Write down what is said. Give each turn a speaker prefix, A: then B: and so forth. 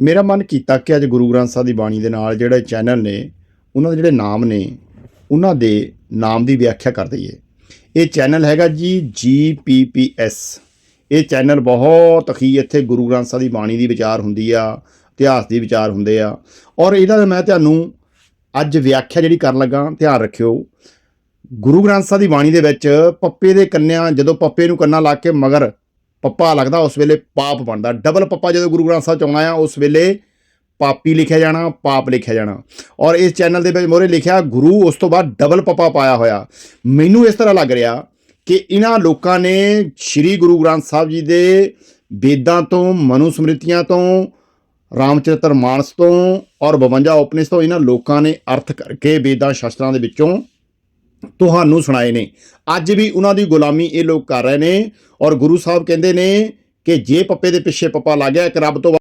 A: ਮੇਰਾ ਮਨ ਕੀਤਾ ਕਿ ਅੱਜ ਗੁਰੂ ਗ੍ਰੰਥ ਸਾਹਿਬ ਦੀ ਬਾਣੀ ਦੇ ਨਾਲ ਜਿਹੜੇ ਚੈਨਲ ਨੇ, ਉਹਨਾਂ ਦੇ ਜਿਹੜੇ ਨਾਮ ਨੇ, ਉਹਨਾਂ ਦੇ ਨਾਮ ਦੀ ਵਿਆਖਿਆ ਕਰ ਦਈਏ। ਇਹ ਚੈਨਲ ਹੈਗਾ ਜੀ GPPS ਇਹ ਚੈਨਲ ਬਹੁਤ ਹੀ ਇੱਥੇ ਗੁਰੂ ਗ੍ਰੰਥ ਸਾਹਿਬ ਦੀ ਬਾਣੀ ਦੀ ਵਿਚਾਰ ਹੁੰਦੀ ਆ, ਇਤਿਹਾਸ ਦੀ ਵਿਚਾਰ ਹੁੰਦੇ ਆ। ਔਰ ਇਹਦਾ ਮੈਂ ਤੁਹਾਨੂੰ ਅੱਜ ਵਿਆਖਿਆ ਜਿਹੜੀ ਕਰਨ ਲੱਗਾ, ਧਿਆਨ ਰੱਖਿਓ। ਗੁਰੂ ਗ੍ਰੰਥ ਸਾਹਿਬ ਦੀ ਬਾਣੀ ਦੇ ਵਿੱਚ ਪੱਪੇ ਦੇ ਕੰਨਿਆਂ, ਜਦੋਂ ਪੱਪੇ ਨੂੰ ਕੰਨਾ ਲਾ ਕੇ ਮਗਰ ਪੱਪਾ ਲੱਗਦਾ, ਉਸ ਵੇਲੇ ਪਾਪ ਬਣਦਾ। ਡਬਲ ਪੱਪਾ ਜਦੋਂ ਗੁਰੂ ਗ੍ਰੰਥ ਸਾਹਿਬ ਚ ਆਉਣਾ ਆ, ਉਸ ਵੇਲੇ ਪਾਪੀ ਲਿਖਿਆ ਜਾਣਾ, ਪਾਪ ਲਿਖਿਆ ਜਾਣਾ। ਔਰ ਇਸ ਚੈਨਲ ਦੇ ਵਿੱਚ ਮੋਰੇ ਲਿਖਿਆ, ਗੁਰੂ, ਉਸ ਤੋਂ ਬਾਅਦ ਡਬਲ ਪੱਪਾ ਪਾਇਆ ਹੋਇਆ। ਮੈਨੂੰ ਇਸ ਤਰ੍ਹਾਂ ਲੱਗ ਰਿਹਾ ਕਿ ਇਹਨਾਂ ਲੋਕਾਂ ਨੇ ਸ੍ਰੀ ਗੁਰੂ ਗ੍ਰੰਥ ਸਾਹਿਬ ਜੀ ਦੇ ਵੇਦਾਂ ਤੋਂ ਮਨੂ ਸਮ੍ਰਿਤੀਆਂ ਤੋਂ, ਰਾਮਚਰਿਤਰ ਮਾਨਸ ਤੋਂ ਔਰ 52 ਉਪਨਿਸ਼ਦ ਤੋਂ ਇਹਨਾਂ ਲੋਕਾਂ ਨੇ ਅਰਥ ਕਰਕੇ ਵੇਦਾਂ ਸ਼ਾਸਤਰਾਂ ਦੇ ਵਿੱਚੋਂ ਤੁਹਾਨੂੰ ਸੁਣਾਏ ਨੇ। ਅੱਜ ਵੀ ਉਹਨਾਂ ਦੀ ਗੁਲਾਮੀ ਇਹ ਲੋਕ ਕਰ ਰਹੇ ਨੇ ਔਰ ਗੁਰੂ ਸਾਹਿਬ ਕਹਿੰਦੇ ਨੇ ਕਿ ਜੇ ਪੱਪੇ ਦੇ ਪਿੱਛੇ ਪੱਪਾ ਲੱਗ ਗਿਆ, ਇੱਕ ਰੱਬ ਤੋਂ